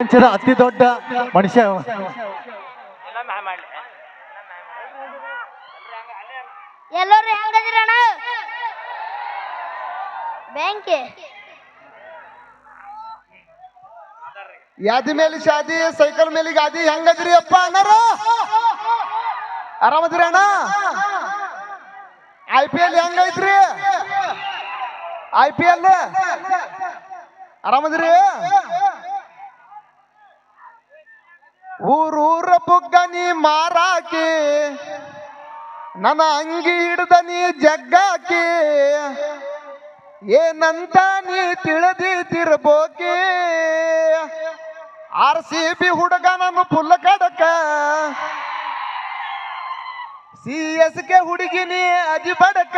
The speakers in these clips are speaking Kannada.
ಪ್ರಪಂಚದ ಅತಿ ದೊಡ್ಡ ಮನುಷ್ಯ. ಎಲ್ಲರೂ ಯಾದಿ ಮೇಲೆ ಶಾದಿ ಸೈಕಲ್ ಮೇಲೆ ಗಾದಿ ಹೆಂಗದ್ರಿ ಅಪ್ಪ ಅಣ್ಣಾರ? ಆರಾಮದ್ರಿ ಅಣ್ಣ? ಐ ಪಿ ಎಲ್ ಹೆಂಗೈತ್ರಿ ಐ ಪಿ ಎಲ್ ಆರಾಮದ್ರಿ? ಊರೂರ ಬುಗ್ಗನಿ ಮಾರಾಕಿ, ನನ್ನ ಅಂಗಿ ಹಿಡ್ದ ನೀ ಜಗ್ಗಾಕಿ, ಏನಂತ ನೀ ತಿಳಿದಿರ್ಬೋಕಿ ಆರ್ ಸಿ ಬಿ ಹುಡುಗ ನಾನು ಪುಲ್ಲ ಕಡಕ ಸಿ ಎಸ್ ಕೆ ಹುಡುಗಿ ನೀ ಅಜಿ ಬಡಕ.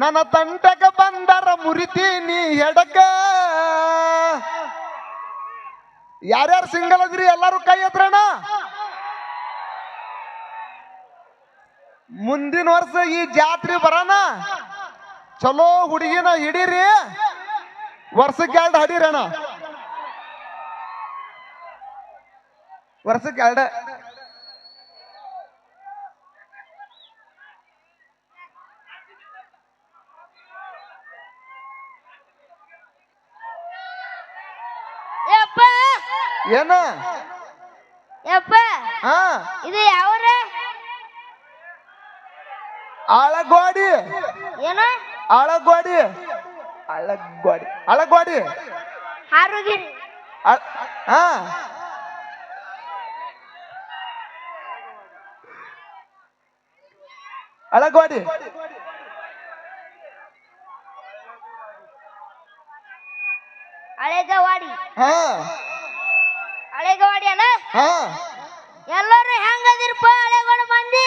ನನ್ನ ತಂಟಕ ಬಂದರ ಮುರಿತೀನಿ ಹೆಡಕ. ಯಾರ್ಯಾರು ಸಿಂಗಲ್ ಅದ್ರಿ ಎಲ್ಲಾರು ಕೈ ಎತ್ತರಣ ಮುಂದಿನ ವರ್ಷ ಈ ಜಾತ್ರೆ ಬರೋಣ. ಚಲೋ ಹುಡುಗಿನ ಹಿಡೀರಿ. ವರ್ಷಕ್ಕೆ ಎರಡು ಹಡೀರಣ ವರ್ಷಕ್ಕೆ ಎರಡ ಯಪ್ಪ ಏನ? ಯಪ್ಪ ಹಾ. ಇದು ಯಾವ್ರ? ಆಳಗೋಡಿ. ಏನ? ಆಳಗೋಡಿ. ಆಳಗೋಡಿ. ಆಳಗೋಡಿ. ಹಾರುಗಿರಿ. ಆ- ಹಾ. ಅಳಗೋಡಿ ಹಳೆಗವಾಡಿ ಹಾ. ಹಾ. ಎಲ್ಲರೂ ಹೆಂಗದಿರಪ್ಪ ಹಳೆಗೌಡ ಮಂದಿ?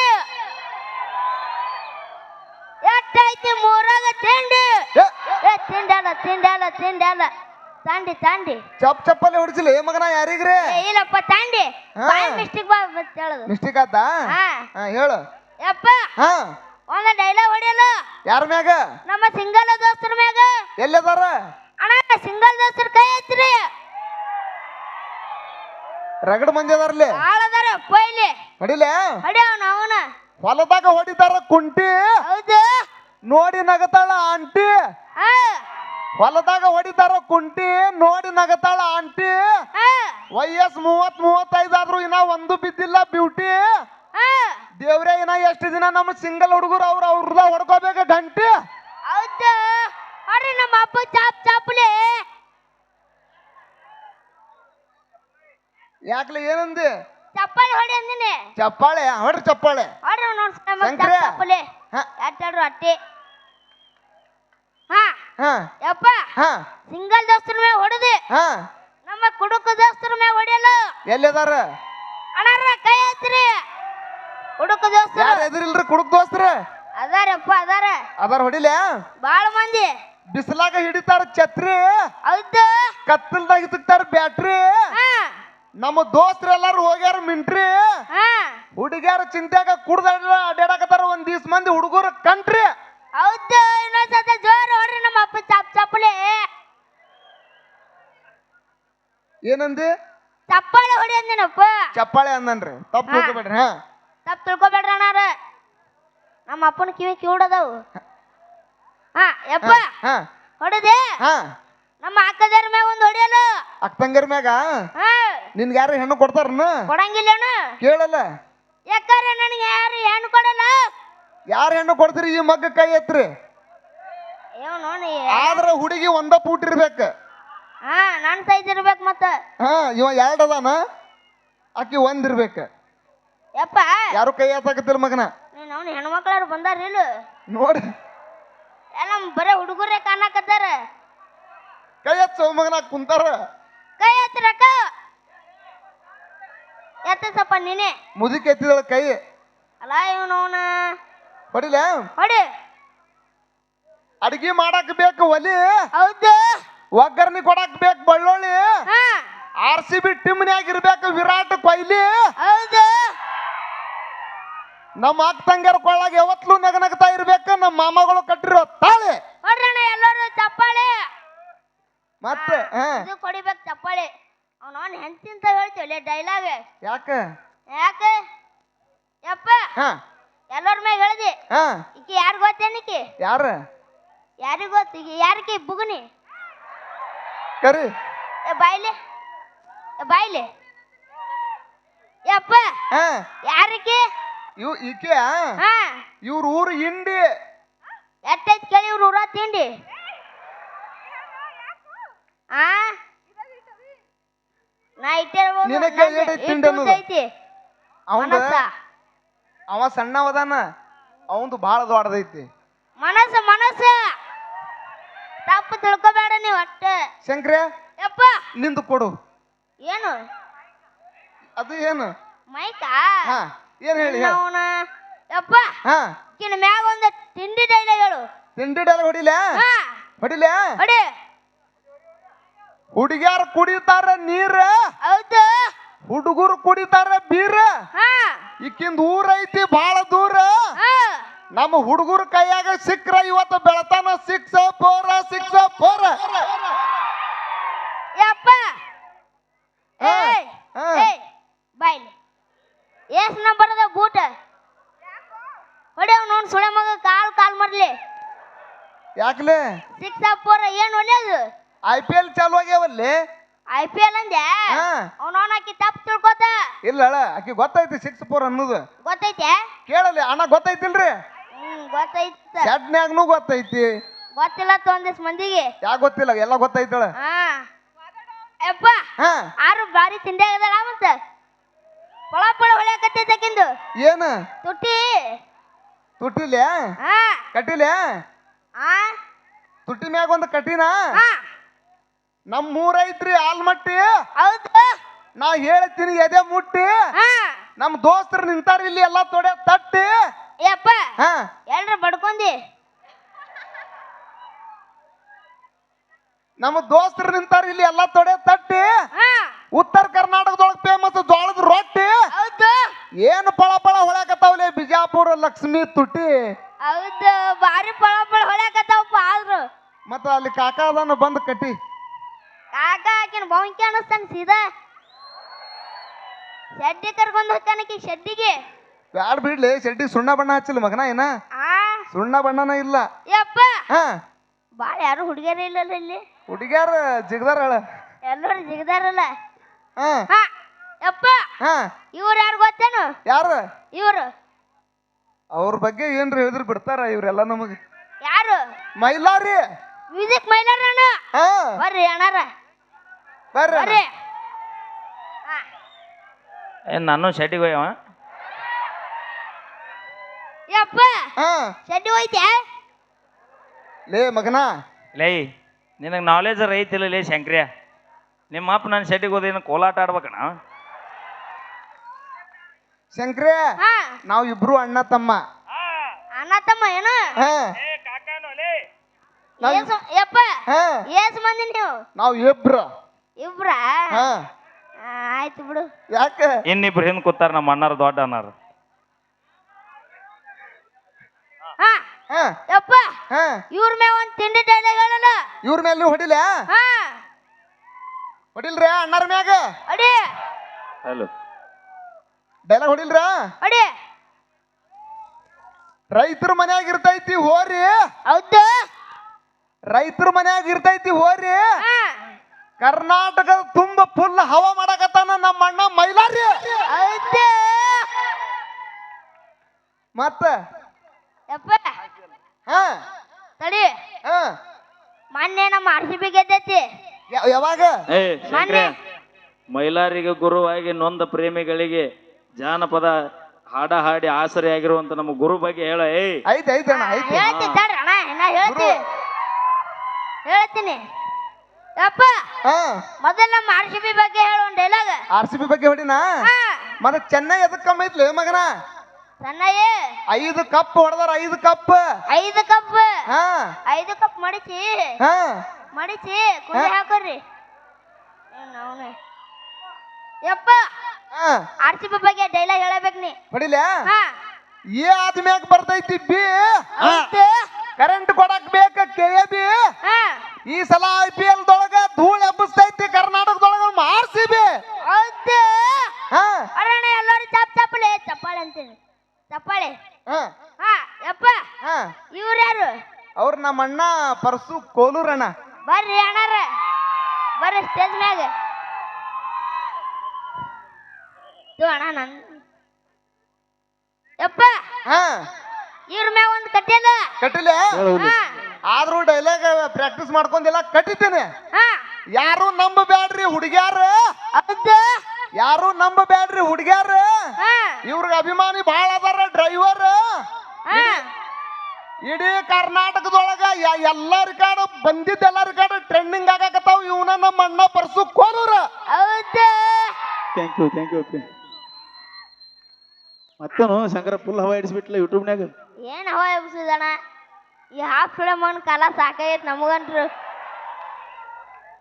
ಎಷ್ಟೈತಿ ಮೂರಾಗ ತಿಂಡಿ? ಏ, ತಿಂಡಲ್ಲ ತಿಂಡಲ್ಲ ತಿಂಡಲ್ಲ ತಾಂಡಿ ತಾಂಡಿ. ಚಪ್ ಚಪ್ಪಲ್ಲಿ ಹೊಡಿಸಿಲ್ಲ ಏ ಮಗನ ಯಾರಿಗ್ರಿ? ಏ, ಇಲ್ಲಪ್ಪ ತಾಂಡಿ. ಹಾ. ಮಿಸ್ಟೇಕ್ ಬಾ ಅಂತ ಹೇಳೋದು. ಮಿಸ್ಟೇಕ್ ಆತ? ಹಾ. ಹಾ ಹೇಳು. ಯಪ್ಪ ಹಾ. ಒಂದ ಡೈಲಾಗ್ ಹೊಡಿಯಲ್ಲ? ಯಾರ ಮ್ಯಾಗ? ನಮ್ಮ ಸಿಂಗಲ್ ದೋಸ್ತರ ಮ್ಯಾಗ? ಎಲ್ಲದಾರ? ಅಣ್ಣ ಸಿಂಗಲ್ ದೋಸ್ತರ ಕೈ ಎತ್ತಿರಿ ರಗಡ್ ಮಂದಿ ಅದಾರ್ಲಿ? ಭಾಳ ಅದಾರ ಪೈಲಿ ಹೊಡಿಲೆ ಹೊಡಿಯವನ ಅವನ? ಹೊಲದಾಗ ಹೊಡಿತಾರ ಕುಂಟಿ? ಹೌದು. ನೋಡಿ ನಗತಾಳ ಆಂಟಿ? ಹಾ. ಹೊಲದಾಗ ಹೊಡಿತಾರ ಕುಂಟಿ? ನೋಡಿ ನಗತಾಳ ಆಂಟಿ? ಹಾ. ವಯಸ್ ಮೂವತ್ ಮೂವತ್ತೈದು ಆದ್ರೂ ಇನ್ನ ಒಂದು ಬಿದ್ದಿಲ್ಲ ಬ್ಯೂಟಿ? ಹಾ. ದೇವ್ರೇ ಇನ್ನ ಎಷ್ಟು ದಿನ ನಮ್ಮ ಸಿಂಗಲ್ ಹುಡುಗರು ಅವ್ರ ಅವ್ರದ ಹೊಡ್ಕೋಬೇಕ ಗಂಟಿ ಹೌದು. ಅರೆ ನಮ್ಮ ಅಪ್ಪ ಚಾಪ್ ಚಾಪ್ಲಿ. ಯಾಕ್ಲೆ ಏನಂದೆ? ಚಪ್ಪಾಳೆ ಹೊಡಿ ಅಂದಿನಿ. ಚಪ್ಪಾಳೆ? ಹೊಡ್ರಿ ಚಪ್ಪಾಳೆ. ಹೊಡ್ರಿ ಶಂಕ್ರೆ. ಚಾಪ್ಲಿ ಹ. ಅಟ್ಟಿ ಹಾ. ಹಾ. ಯಪ್ಪ ಹಾ. ಸಿಂಗಲ್ ದೋಸ್ತರ ಮ್ಯಾಗ ಹೊಡೆದು. ಹಾ. ನಮ್ಮ ಕುಡುಕ ದೋಸ್ತರ ಮ್ಯಾಗ ಹೊಡಿಯಲ್ಲ ಎಲ್ಲಿದಾರ? ಅಣ್ಣಾರ ಕೈ ಎತ್ತಿರಿ ಕುಡುಕ ದೋಸ್ತರ. ಯಾರು ಎದುರಿಲ್ರಿ ಕುಡುಕ್ ದೋಸ್ತ್ರ? ಅದಾರಪ್ಪ ಅದಾರ. ಅದಾರ ಹೊಡಿಲೆ? ಬಾಳ ಮಂದಿ. ಬಿಸಿಲಾಗ ಹಿಡಿತಾರ ಛತ್ರಿ. ಹೌದು. ಕತ್ತಲ್ದಾಗ ಇತ್ತಾರ ಬ್ಯಾಟ್ರಿ. ಹಾ. ನಮ್ಮ ದೋಸ್ತರೆಲ್ಲರೂ ಹೋಗ್ಯಾರ ಮಿಂಟ್ರಿ? ಹಾ. ಹುಡುಗ್ಯಾರ ಚಿಂತ್ಯಾಗ ಕುಡ್ದ ಅಡ್ಯಾಡಕತ್ತಾರ ಒಂದ್ ದಿವ್ಸ ಮಂದಿ ಹುಡುಗರು ಕಂಟ್ರಿ. ಹೌದು ಇನ್ನೊಂದ್ಸತ ಜೋರ್ ಹೊಡ್ರಿ ನಮ್ಮ ಅಪ್ಪ ಚಪ್ ಚಪ್ಪಲಿ. ಏನಂದಿ? ಚಪ್ಪಾಳೆ ಹೊಡಿ ಅಂದಿನಪ್ಪ ಚಪ್ಪಾಳೆ ಅಂದನ್ರಿ. ತಪ್ಪು. ತಿಳ್ಕೊಬೇಡ್ರಿ ಹಾ. ತಪ್ಪು ತಿಳ್ಕೊಬೇಡ್ರಿ ಅಣ್ಣಾರ ನಮ್ಮ ಅಪ್ಪನ ಕಿವಿ ಕಿವಿಡದವು ಹಾ ಯಪ್ಪ. ಹಾ ಹೊಡೆದೆ. ಹಾ. ನಮ್ಮ ಅಕ್ಕದರ ಮ್ಯಾಗ ಒಂದು ಹೊಡಿಯಲ್ಲ ಅಕ್ಕಂಗರ್ ಮ್ಯಾಗ? ಹಾ. ನಿನ್ಗೆ ಯಾರು ಹೆಣ್ಣು ಕೊಡ್ತಾರನ ಕೊಡಂಗಿಲ್ಲ ಕೇಳಲ್ಲ. ಯಾಕಂದ್ರೆ ನನಗೆ ಯಾರು ಹೆಣ್ಣು ಕೊಡಲ್ಲ? ಯಾರು ಹೆಣ್ಣು ಕೊಡ್ತೀರಿ ಈ ಮಗ್ಗ ಕೈ ಎತ್ರಿ ಆದ್ರೆ ಹುಡುಗಿ ಒಂದ ಪೂಟ್ ಇರ್ಬೇಕ. ಹಾ ನನ್ನ ಸೈಜ್ ಇರ್ಬೇಕು ಮತ್ತ. ಹಾ ಇವ ಎರಡ್ ಅದಾನ. ಆಕಿ ಒಂದ್ ಇರ್ಬೇಕ. ಯಪ್ಪ. ಯಾರು ಕೈ ಎತ್ತಾಕತ್ತಿಲ್ಲ ಮಗನ? ನೀನು ಅವ್ನು ಹೆಣ್ಮಕ್ಳಾರು ಬಂದಾರ ಇಲ್ಲ? ನೋಡಿ. ಎಲ್ಲ ಬರೇ ಹುಡುಗರೇ ಕಾಣಕತ್ತಾರ. ಕೈ ಎತ್ತ ಮಗನ ಕುಂತಾರ. ಕೈ ಎತ್ತರಕ್ಕ ಎತ್ತಸಪ್ಪ ನೀನೆ. ಮುದುಕಿ ಎತ್ತಿದಳ ಕೈ. ಅಲ್ಲ ಇವನು ಅವನ. ಹೊಡಿಲ? ಹೊಡಿ. ಅಡಿಗೆ ಮಾಡಕ್ ಬೇಕು ಒಲಿ. ಹೌದು. ಒಗ್ಗರ್ನಿ ಕೊಡಕ್ ಬೇಕು ಬಳ್ಳೊಳ್ಳಿ. ಹಾ. ಆರ್ ಸಿ ಬಿ ಟಿಮ್ನ್ಯಾಗ ಇರ್ಬೇಕು ವಿರಾಟ್ ಕೊಹ್ಲಿ. ಹೌದು. ನಮ್ಮ ಅಕ್ಕ ತಂಗಿಯರ ಕೊಳ್ಳಾಗ ಯಾವತ್ಲೂ ನಗನಗ್ತಾ ಇರ್ಬೇಕು ನಮ್ಮ ಮಾಮಗಳು ಕಟ್ಟಿರೋ ತಾಳೆ. ಹೊಡ್ರಣ್ಣ ಎಲ್ಲರೂ ಚಪ್ಪಾಳೆ. ಮತ್ತೆ ಹಾ. ಚಪ್ಪಾಳೆ ಹೇಳ್ತೀವಲ್ಲ ಡೈಲಾಗ್. ಯಾಕ? ಯಾಕೆ? ಯಪ್ಪ ಹಾ. ಎಲ್ಲರ ಮ್ಯಾಗ ಹೇಳ್ದಿ. ಹಾ. ಈಕಿ ಯಾರು ಗೊತ್ತೇನಿಕಿ ಯಾರ? ಯಾರಿಗ ಗೊತ್ತು? ಈಗ ಯಾರಿಕಿ? ಬುಗುನಿ. ಕರಿ. ಏ ಬಾಯ್ಲಿ. ಏ ಬಾಯ್ಲೆ. ಯಪ್ಪ ಹಾ. ಯಾರಿಕಿ? ಇವ್ ಈಕೆ ಹಾ. ಇವ್ರ ಊರು ಇಂಡಿ ಎಟ್ಟೈತ್ ಕೇಳಿ ಇವ್ರ ಊರ ತಿಂಡಿ ಆ ನಾ ಇಟ್ಟಿರ್ಬೋದು ನಿನಗೆ ಎಟ್ಟೈತ್ ತಿಂಡಿ ಅನ್ನೋದು? ಮನಸ್ಸ? ಅವ ಸಣ್ಣವದಾನ ಅವಂದು ಬಾಳ ದೊಡ್ಡದೈತಿ. ಮನಸ್ಸ ಮನಸ್ಸ? ತಪ್ಪು ತಿಳ್ಕೊಬೇಡ ನೀವು ಒಟ್ಟ ಶಂಕರ ಯಪ್ಪ. ನಿಂದು ಕೊಡು. ಏನು? ಅದು ಏನು? ಮೈಕಾ? ಹಾ ಏನ್ ಹೇಳಿ ಅವನ ಯಪ್ಪ. ಹಾ. ಮ್ಯಾಗ ಒಂದು ತಿಂಡಿ ಡೈಲಾಗ್ ಹೇಳು. ತಿಂಡಿ ಡಾಲ ಹೊಡಿಲ? ಹಾ. ಹೊಡಿಲ? ಹೊಡಿ. ಹುಡುಗ್ಯಾರ ಕುಡಿತಾರ ನೀರ? ಹುಡುಗರು ಕುಡಿತಾರ ಬೀರ? ಹಾ. ಈಕಿಂದ ಊರ ಐತಿ ಬಹಳ ದೂರ? ಹಾ. ನಮ್ಮ ಹುಡುಗರ ಕೈಯಾಗ ಸಿಕ್ಕ್ರ ಇವತ್ತು ಬೆಳತಾನ ಸಿಕ್ಸ ಫೋರ ಸಿಕ್ಸ ಬಾಯ್ಲಿ. ಎಸ್ ನಂಬರ್ ಅದ ಬೂಟ. ನೋಡ್ ಸುಳೆ ಮಗ ಕಾಲ್ ಕಾಲ್ ಮಾಡ್ಲಿ. ಯಾಕ್ಲೆ? ಸಿಕ್ಸ್ ಫೋರ್ ಏನ್ ಒಳ್ಳೆಯದು ಐ ಪಿ ಎಲ್ ಚಾಲು ಆಗ್ಯಾವಲ್ಲಿ? ಐ ಪಿ ಎಲ್ ಅಂದೆ? ಹಾ. ಅವನವನ ಆಕಿ ತಪ್ಪು ತಿಳ್ಕೊತ? ಇಲ್ಲ ಅಳ ಆಕಿ ಗೊತ್ತೈತಿ ಸಿಕ್ಸ್ ಫೋರ್ ಅನ್ನೋದು. ಗೊತ್ತೈತೆ? ಕೇಳಲಿ ಅಣ್ಣ ಗೊತ್ತೈತಿಲ್ರಿ? ಹ್ಮ್ ಗೊತ್ತೈತ. ಶೆಡ್ನ್ಯಾಗ್ನು ಗೊತ್ತೈತಿ. ಗೊತ್ತಿಲ್ಲ ಒಂದಿಸ್ ಮಂದಿಗೆ. ಯಾಕೆ ಗೊತ್ತಿಲ್ಲ ಎಲ್ಲ ಗೊತ್ತೈತಳ. ಹಾ. ಯಪ್ಪ ಹಾ. ಆರು ಬಾರಿ ತಿಂದೆ ಆಗದಲ್ಲ ಮತ್ತ? ಪಳ ಪಳ ಹೊಳ್ಯಾಕತ್ತೈತಕಿಂದು ಏನು? ತುಟ್ಟಿ. ತುಟ್ಟಿಲೆ ಹಾ. ಕಟ್ಟಿಲೆ ಹಾ ತುಟ್ಟಿ ಮ್ಯಾಗ ಒಂದು ಕಟ್ಟಿನ ಹಾ. ನಮ್ಮ ಊರ ಐತ್ರಿ ಆಲ್ಮಟ್ಟಿ? ಹೌದು. ನಾ ಹೇಳ್ತೀನಿ ಎದೆ ಮುಟ್ಟಿ. ನಮ್ ನಮ್ಮ ದೋಸ್ತರು ನಿಂತಾರ ಇಲ್ಲಿ ಎಲ್ಲ ತೊಡೆ ತಟ್ಟಿ. ಯಪ್ಪ. ಹಾ. ಎಲ್ರ ಬಡ್ಕೊಂಡಿ. ನಮ್ಮ ದೋಸ್ತರು ನಿಂತಾರ ಇಲ್ಲಿ ಎಲ್ಲ ತೊಡೆ ತಟ್ಟಿ. ಹಾ. ಉತ್ತರ ಕರ್ನಾಟಕದೊಳಗೆ ಫೇಮಸ್ ಜೋಳದ ರೊಟ್ಟಿ. ಏನು ಪಳ ಪಳ ಹೊಳ್ಯಾಕತ್ತಾವಲೆ ಬಿಜಾಪುರ ಲಕ್ಷ್ಮಿ ತುಟಿ ಹೌದು. ಬಾರಿ ಪಳ ಪಳ ಹೊಳ್ಯಾಕತ್ತಾವಪ್ಪ ಆದ್ರು. ಮತ್ತ ಅಲ್ಲಿ ಕಾಕಾದನ್ನು ಬಂದ್ ಕಟ್ಟಿ. ಕಾಕ ಆಕಿನ ಬೌಂಕಿ ಅನಸ್ತಾನ ಸೀದಾ. ಶೆಡ್ಡಿ ಕರ್ಕೊಂಡು ಹೋಗ್ತಾನಕಿ ಶೆಡ್ಡಿಗೆ. ಬ್ಯಾಡ್ ಬಿಡ್ಲಿ ಶೆಡ್ಡಿ ಸುಣ್ಣ ಬಣ್ಣ ಹಚ್ಚಿಲ್ಲ ಮಗನ ಏನ? ಆ. ಸುಣ್ಣ ಬಣ್ಣನ ಇಲ್ಲ. ಯಪ್ಪ. ಹಾ. ಬಾಳ ಯಾರು ಹುಡುಗಿಯರು ಇಲ್ಲಲ್ಲ ಇಲ್ಲಿ. ಹುಡುಗ್ಯಾರ ಜಿಗದಾರ ಹೇಳ ಎಲ್ಲರೂ ಜಿಗದಾರಲ್ಲ. ಹಾ. ಹಾ. ಯಪ್ಪ. ಹಾ. ಇವ್ರು ಯಾರು ಗೊತ್ತೇನು? ಯಾರು? ಇವ್ರು. ಅವ್ರ ಬಗ್ಗೆ ಏನ್ರಿ ಹೇಳಿದ್ರು ಬಿಡ್ತಾರ ಇವ್ರೆಲ್ಲ ನಮಗೆ. ಯಾರು? ಮೈಲಾರಿ. ಮ್ಯೂಸಿಕ್ ಮೈಲಾರಣ್ಣ. ಅಣ್ಣ ಹಾ. ಬರ್ರಿ ಅಣ್ಣಾರ. ಬರ್ರಿ ಅಣ್ಣ. ಬರ್ರಿ. ಹಾ ಏ ನಾನು ಶೆಟ್ಟಿಗೆ ಹೋಯವ ಯಪ್ಪ ಹಾ. ಶೆಡ್ಡಿ ಹೋಯ್ತೆ ಲೇ ಮಗನ. ಲೇ ನಿನಗೆ ನಾಲೆಜ್ ಐತಿಲ್ಲ ಲೇ ಶಂಕ್ರಿಯ. ನಿಮ್ಮ ಅಪ್ಪ ನನ್ನ ಶೆಟ್ಟಿಗೆ ಹೋದೇನು ಕೋಲಾಟ ಆಡ್ಬೇಕಣ ಶಂಕ್ರೇ ಹಾ. ನಾವ್ ಇಬ್ರು ಅಣ್ಣ ತಮ್ಮ. ಅಣ್ಣ ತಮ್ಮ ಏನು? ಹಾ. ನಾವ್- ಏಸು ಯಪ್ಪ ಹಾ. ಏಸು ಮಂದಿ ನೀವು? ನಾವ್ ಇಬ್ರ. ಇಬ್ರ? ಹಾ. ಆಯ್ತು ಬಿಡು. ಯಾಕೆ? ಇನ್ನಿಬ್ರು ಹಿಂದ್ ಕೂತಾರ ನಮ್ಮ ಅಣ್ಣರ ದೊಡ್ಡ ಅಣ್ಣಾರು. ಹಾ. ಹಾ. ಯಪ್ಪ ಹಾ. ಇವ್ರ ಮ್ಯಾಗ ಒಂದ್ ತಿಂಡಿ ಡೈಲಾಗ್ ಹೇಳಲ್ಲ? ಇವ್ರ ಮೇಲೆ ನೀವು ಹೊಡಿಲ ಹಾ. ಹೊಡಿಲ್ರ ಅಣ್ಣಾರ ಮ್ಯಾಗ? ಅಡಿ ಹಲೋ. ಡೈಲಾಗ್ ಹೊಡಿಲ್ರ? ಅಡಿ ರೈತರ ಮನ್ಯಾಗ ಇರ್ತೈತಿ ಹೋರಿ. ಹೌದು. ರೈತರ ಮನ್ಯಾಗ ಇರ್ತೈತಿ ಹೋರಿ. ಹಾ. ಕರ್ನಾಟಕ ತುಂಬ ಫುಲ್ ಹವಾ ಮಾಡಕತ್ತಾನ ನಮ್ಮ ಅಣ್ಣ ಮೈಲಾರಿ. ಐತೆ ಮತ್ತ? ಯಪ್ಪ. ಹಾ. ತಡಿ. ಹಾ. ಮೊನ್ನೆ ನಮ್ಮ ಆರ್ ಸಿ ಬಿ ಗೆದ್ದೈತಿ. ಯ- ಯಾವಾಗ? ಏ ಮೈಲಾರಿಗೆ ಗುರುವಾಗಿ ನೊಂದ ಪ್ರೇಮಿಗಳಿಗೆ ಜಾನಪದ ಹಾಡ ಹಾಡಿ ಆಸರೆಯಾಗಿರುವಂತ ನಮ್ಮ ಗುರು ಬಗ್ಗೆ ಹೇಳ ಏಯ್. ಐತಿ ಐತಿ ಅಣ್ಣ ಐತಿ. ತಡ್ರಿ ಅಣ್ಣ ನಾ ಹೇಳ್ತೀನಿ ಹೇಳ್ತೀನಿ. ಯಪ್ಪ ಹಾ. ಮೊದಲ ನಮ್ಮ ಆರ್ ಸಿ ಬಿ ಬಗ್ಗೆ ಹೇಳು ಒಂದು ಡೈಲಾಗ್ ಆರ್ ಸಿ ಬಿ ಬಗ್ಗೆ ಹೊಡಿನಾ? ಹಾ. ಮತ್ತೆ ಚೆನ್ನೈ ಎದಕ್ ಕಮ್ಮಿ ಐತ್ಲಿ ಮಗನ? ಸಣ್ಣಯ್ಯ ಐದು ಕಪ್ ಹೊಡೆದಾರ ಐದು ಕಪ್. ಐದು ಕಪ್. ಹಾ. ಐದು ಕಪ್ ಮಡಿಸಿ ಹಾ. ಮಡಿಸಿ ಕುಂಡಿ ಹಾಕೋರಿ ಅವನು? ಯಪ್ಪ ಹಾ. ಆರ್ ಸಿ ಬಿ ಬಗ್ಗೆ ಡೈಲಾಗ್ ಹೇಳಬೇಕು ನೀ. ಹೊಡಿಲ ಹಾ. ಏ ಆದ್ಮ್ಯಾಗ ಬರ್ತೈತಿ ಬಿ. ಕರೆಂಟ್ ಕೊಡಕ್ ಬೇಕ ಕೆ ಎ ಬಿ? ಹಾ. ಈ ಸಲ ಐ ಪಿ ಎಲ್ ದೊಳಗ ಧೂಳ್ ಎಬ್ಬಿಸ್ತೈತಿ ಕರ್ನಾಟಕದೊಳಗ ಆರ್ ಸಿ ಬಿ ಪರ್ಸು ಕೋಲೂರಣ್ಣ ಬರ್ರಿ ಅಣ್ಣ ಬರ್ರಿ ಸ್ಟೇಜ್ ಮ್ಯಾಗ. ಇದು ಅಣ್ಣ ನನ್ ಯಪ್ಪ. ಹಾ. ಇವ್ರ ಮ್ಯಾಗ ಒಂದು ಕಟ್ಟಿಲ್ಲ ಕಟ್ಟಿಲ್ಲ ಹಾ. ಆದ್ರೂ ಡೈಲಾಗ್ ಪ್ರಾಕ್ಟೀಸ್ ಮಾಡ್ಕೊಂಡಿಲ್ಲ ಕಟ್ಟಿದ್ದೇನೆ. ಹಾ. ಯಾರು ನಂಬಬ್ಯಾಡ್ರಿ ಹುಡುಗ್ಯಾರ ಯಾರು ನಂಬಬ್ಯಾಡ್ರಿ ಹುಡುಗ್ಯಾರ ಹಾ. ಇವ್ರಿಗೆ ಅಭಿಮಾನಿ ಬಹಳ ಅದಾರ ಡ್ರೈವರ್ ಹಾ. ಇಡೀ ಕರ್ನಾಟಕದೊಳಗ ಎಲ್ಲ ರೆಕಾರ್ಡ್ ಬಂದಿದ್ದ ಎಲ್ಲ ರೆಕಾರ್ಡ್ ಟ್ರೆಂಡಿಂಗ್ ಆಗಾಕತ್ತಾವ. ಇವನ ನಮ್ಮ ಅಣ್ಣ ಪರ್ಸು ಕೋಲೂರ. ಹೌದು. ಥ್ಯಾಂಕ್ ಯು ಥ್ಯಾಂಕ್ ಯು ಮತ್ತೇನು ಶಂಕರ ಫುಲ್ ಹವಾ ಯೂಟ್ಯೂಬ್ ಯೂಟ್ಯೂಬ್ನಾಗ ಏನ್ ಹವಾ ಎಬ್ಸಿದಣ ಈ ಹಾಫ್ ಫಿಲಮ್ ಅನ್ ಕಾಲ ಸಾಕಾಗೈತ್ ನಮಗಂಟ್ರು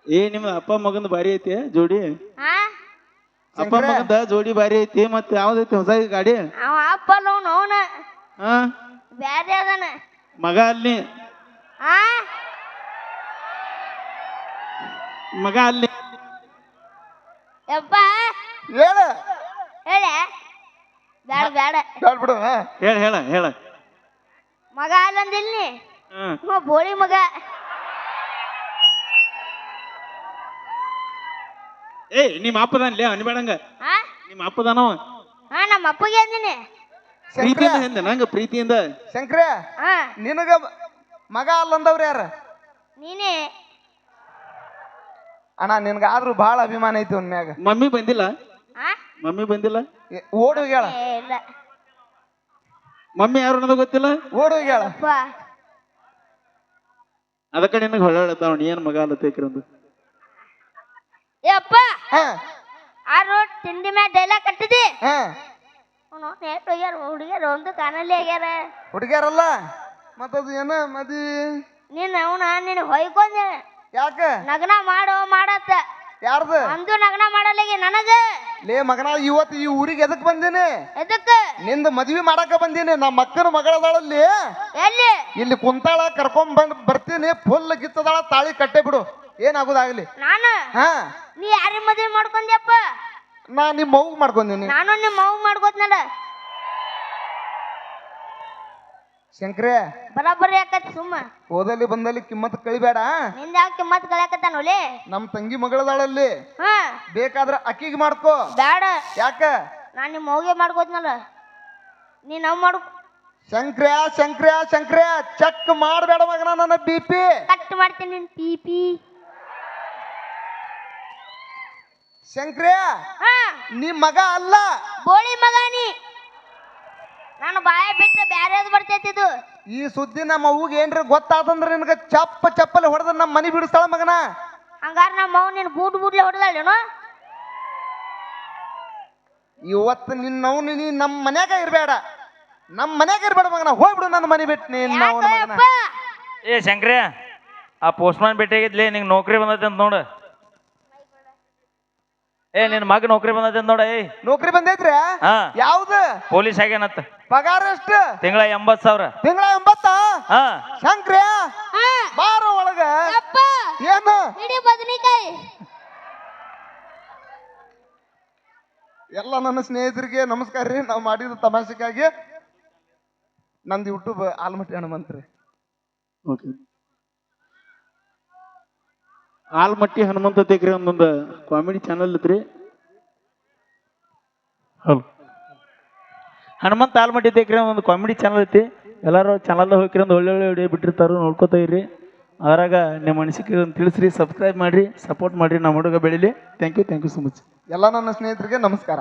ಏ ನಿಮ್ಮ ಅಪ್ಪ ಮಗಂದು ಭಾರಿ ಐತಿ ಜೋಡಿ? ಹಾ? ಅಪ್ಪ ಮಗಂದ ಜೋಡಿ ಬಾರಿ ಐತಿ ಮತ್ತೆ ಯಾವ್ದೈತಿ ಹೊಸ ಗಾಡಿ? ಅವ ಅಪ್ಪ ಲೋನ್ ಅವನ. ಹಾ? ಬ್ಯಾರೆ ಅದಾನ. ಮಗ ಅಲ್ಲಿ? ಮಗ ಅಲ್ಲಿ? ಯಪ್ಪ. ಹೇಳ. ಹೇಳೆ. ಬೇಡ ಬೇಡ ಹೇಳ್ ಬಿಡು ಹಾ. ಹೇಳ ಹೇಳ ಹೇಳ. ಮಗ ಅಲ್ಲಂದಿಲ್ನಿ? ಹ್ಮ್ ಹ್ಞೂ ಬೋಳಿ ಮಗ. ಏ ನಿಮ್ಮ ಅಪ್ಪದನ್ಲೇ ಅನ್ಬೇಡಂಗ ಆ? ನಿಮ್ಮ ಅಪ್ಪದಾನವ. ಹಾ ನಮ್ಮ ಅಪ್ಪಗೆ ಅಂದಿನಿ. ಪ್ರೀತಿಯಿಂದ ಹಿಂದೆ ನಂಗ ಪ್ರೀತಿಯಿಂದ. ಶಂಕ್ರ ಹಾ ನಿನಗ ಮಗ ಅಲ್ಲಂದವ್ರ ಯಾರ? ನೀನೇ. ಅಣ್ಣ ನಿನ್ಗ ಆದ್ರೂ ಬಹಳ ಅಭಿಮಾನ ಐತಿ ಅವ್ನ ಮ್ಯಾಗ. ಮಮ್ಮಿ ಬಂದಿಲ್ಲ? ಹಾ ಮಮ್ಮಿ ಬಂದಿಲ್ಲ? ಏ, ಓಡ್ ಹೋಗ್ಯಾಳ. ಏ ಇಲ್ಲ. ಮಮ್ಮಿ ಯಾರು ಅನ್ನೋದು ಗೊತ್ತಿಲ್ಲ? ಓಡ್ ಹೋಗ್ಯಾಳ. ಅಪ್ಪ. ಅದಕ್ಕ ನಿನಗೆ ಹೊಳ್ಳೆತ್ತಾವ ನೀ ಏನ್ ಮಗ ಅಲ್ಲತ್ತೇಕ್ರಂದು ಏ ಅಪ್ಪ. ಹಾ. ರೋಡ್ ತಿಂಡಿ ಮ್ಯಾಗ ಡೈಲಾಗ್ ಕಟ್ಟಿದಿ? ಹಾ. ಅವನು ನೇಟ್ ಹೋಗ್ಯಾರ ಹುಡುಗ್ಯಾರ ಒಂದು ಕಾನಲ್ಲಿ ಆಗ್ಯಾರ. ಹುಡುಗ್ಯಾರಲ್ಲ? ಮತ್ತದು ಏನ ಮದಿ? ನೀನ್ ಅವನ ನಿನ್ ಹೊಯ್ಕೊಂಡೆ. ಯಾಕ? ನಗ್ನ ಮಾಡೋ ಮಾಡತ್ತ. ಯಾರ್ದು? ಅಂದು ನಗ್ನ ಮಾಡಲ್ಲಿಗೆ ನನಗ. ಲೇ ಮಗನ ಇವತ್ತು ಈ ಊರಿಗೆ ಎದಕ್ ಬಂದೀನಿ? ಎದಕ್ಕ? ನಿಂದ ಮದ್ವಿ ಮಾಡಾಕ ಬಂದೀನಿ ನಮ್ಮ ಅಕ್ಕನ ಮಗಳದಾಳಲ್ಲಿ. ಎಲ್ಲಿ? ಇಲ್ಲಿ ಕುಂತಾಳ ಕರ್ಕೊಂಡ್ ಬಂದ್ ಬರ್ತೀನಿ ಫುಲ್ ಗಿತ್ತದಾಳ ತಾಳಿ ಕಟ್ಟೆ ಬಿಡು. ಏನಾಗೋದಾಗ್ಲಿ? ನಾನು? ಹಾ. ನೀ ಯಾರಿ ಮದ್ವೆ ಮಾಡ್ಕೊಂಡ್ಯಪ್ಪ? ನಾ ನಿಮ್ಮ ಮೌ ಮಾಡ್ಕೊಂದೀನಿ ನಾನು ನಿಮ್ಮ ಮೌ ಮಾಡ್ಕೋತ್ನಲ್ಲ ಶಂಕ್ರೆ. ಬರಾಬರಿ ಯಾಕತ್ ಸುಮ್ಮ. ಓದಲಿ ಬಂದಲ್ಲಿ ಕಿಮ್ಮತ್ ಕಳಿಬೇಡ. ನಿಂದ ಯಾಕೆ ಕಿಮ್ಮತ್ ಕಳ್ಯಾಕತ್ತಾನೋಲೆ ನಮ್ಮ ತಂಗಿ ಮಗಳದಾಳಲ್ಲಿ. ಹಾ. ಬೇಕಾದ್ರೆ ಅಕ್ಕಿಗೆ ಮಾಡ್ಕೋ. ಬೇಡ ಯಾಕ? ನಾನು ನಿಮ್ಮ ಮೌಗೆ ಮಾಡ್ಕೋತ್ನಲ್ಲ ನೀ ನಾವು ಮಾಡು. ಶಂಕ್ರ್ಯ ಶಂಕ್ರ್ಯ ಶಂಕ್ರ್ಯ ಚೆಕ್ ಮಾಡಬೇಡ ಮಗನ ನನ್ನ ಬಿ ಪಿ. ಕಟ್ ಮಾಡ್ತೀನಿ ನಿನ್ ಪಿ ಪಿ. ಶಂಕ್ರ್ಯ ಹಾ. ನೀ ಮಗ ಅಲ್ಲ. ಬೋಳಿ ಮಗ ನೀ. ನಾನು ಬಾಯ ಬಿಟ್ರೆ ಬ್ಯಾರೇದ್ ಬರ್ತೈತಿ ಇದು? ಈ ಸುದ್ದಿ ನಮ್ಮ ಅವ್ಗೆ ಏನ್ರಿ ಗೊತ್ತಾತಂದ್ರ ನಿನಗ ಚಪ್ಪ ಚಪ್ಪಲ್ ಹೊಡೆದ ನಮ್ಮ ಮನಿ ಬಿಡಿಸ್ತಾಳ ಮಗನ. ಹಂಗಾರ ನಮ್ಮ ಅವ್ವ ನಿನ್ ಬೂಟ್ ಬೂಟ್ಲೆ ಹೊಡೆದಳೇನು? ಇವತ್ತು ನಿನ್ನವ್ ನೀ ನಮ್ಮ ಮನ್ಯಾಗ ಇರ್ಬೇಡ. ನಮ್ಮ ಮನ್ಯಾಗ ಇರ್ಬೇಡ ಮಗನ ಹೋಗ್ಬಿಡು ನನ್ನ ಮನಿ ಬಿಟ್ಟು ನಿನ್ನ ಮಗನ. ಏ ಶಂಕ್ರ ಆ ಪೋಸ್ಟ್ಮ್ಯಾನ್ ಭೇಟಿಯಾಗಿದ್ಲಿ ನಿಂಗೆ ನೌಕರಿ ಬಂದೈತೆ ಅಂತ ನೋಡು. ಏ ನಿನ್ ಮಗ ನೌಕರಿ ಬಂದೈತೆ ನೋಡ ಏ ನೌಕರಿ ಬಂದೈತ್ರಿ? ಹಾ. ಯಾವ್ದ? ಪೊಲೀಸ್ ಆಗ್ಯಾನತ್ತ ಪಗಾರ ಎಷ್ಟು? ತಿಂಗಳ ಎಂಬತ್ ಸಾವಿರ. ತಿಂಗಳ ಎಂಬತ್ತ? ಹಾ. ಶಂಕ್ರ್ಯ ಹಾ. ಬಾರ ಒಳಗ. ಅಪ್ಪ ಏನು? ಬದನಿಕಾಯಿ. ಎಲ್ಲ ನನ್ನ ಸ್ನೇಹಿತರಿಗೆ ನಮಸ್ಕಾರ ರೀ. ನಾವು ಮಾಡಿದ ತಮಾಷೆಗಾಗಿ ನಂದು ಯೂಟ್ಯೂಬ್ ಆಲ್ಮಟ್ಟಿ ಹನುಮಂತ್ರಿ. ಓಕೆ ಆಲ್ಮಟ್ಟಿ ಹನುಮಂತ ತೇಕ್ರಿ ಒಂದೊಂದು ಕಾಮಿಡಿ ಚಾನಲ್ ಐತ್ರಿ ಹೌದು. ಹನುಮಂತ ಆಲ್ಮಟ್ಟಿ ತೇಕ್ರಿ ಒಂದು ಕಾಮಿಡಿ ಚಾನಲ್ ಐತಿ. ಎಲ್ಲರೂ ಚಾನಲ್ ಹೋಗ್ರಿ ಒಂದು ಒಳ್ಳೆ ಒಳ್ಳೆ ವಿಡಿಯೋ ಬಿಟ್ಟಿರ್ತಾರೋ ನೋಡ್ಕೋತಾ ಇರ್ರಿ. ಅದ್ರಾಗ ನಿಮ್ಮ ಅನಿಸಿಕೆ ಒಂದು ತಿಳಿಸ್ರಿ ಸಬ್ಸ್ಕ್ರೈಬ್ ಮಾಡಿರಿ ಸಪೋರ್ಟ್ ಮಾಡಿರಿ ನಮ್ಮ ಹುಡುಗ ಬೆಳೀಲಿ. Thank you thank you so much ಎಲ್ಲ ನನ್ನ ಸ್ನೇಹಿತರಿಗೆ ನಮಸ್ಕಾರ.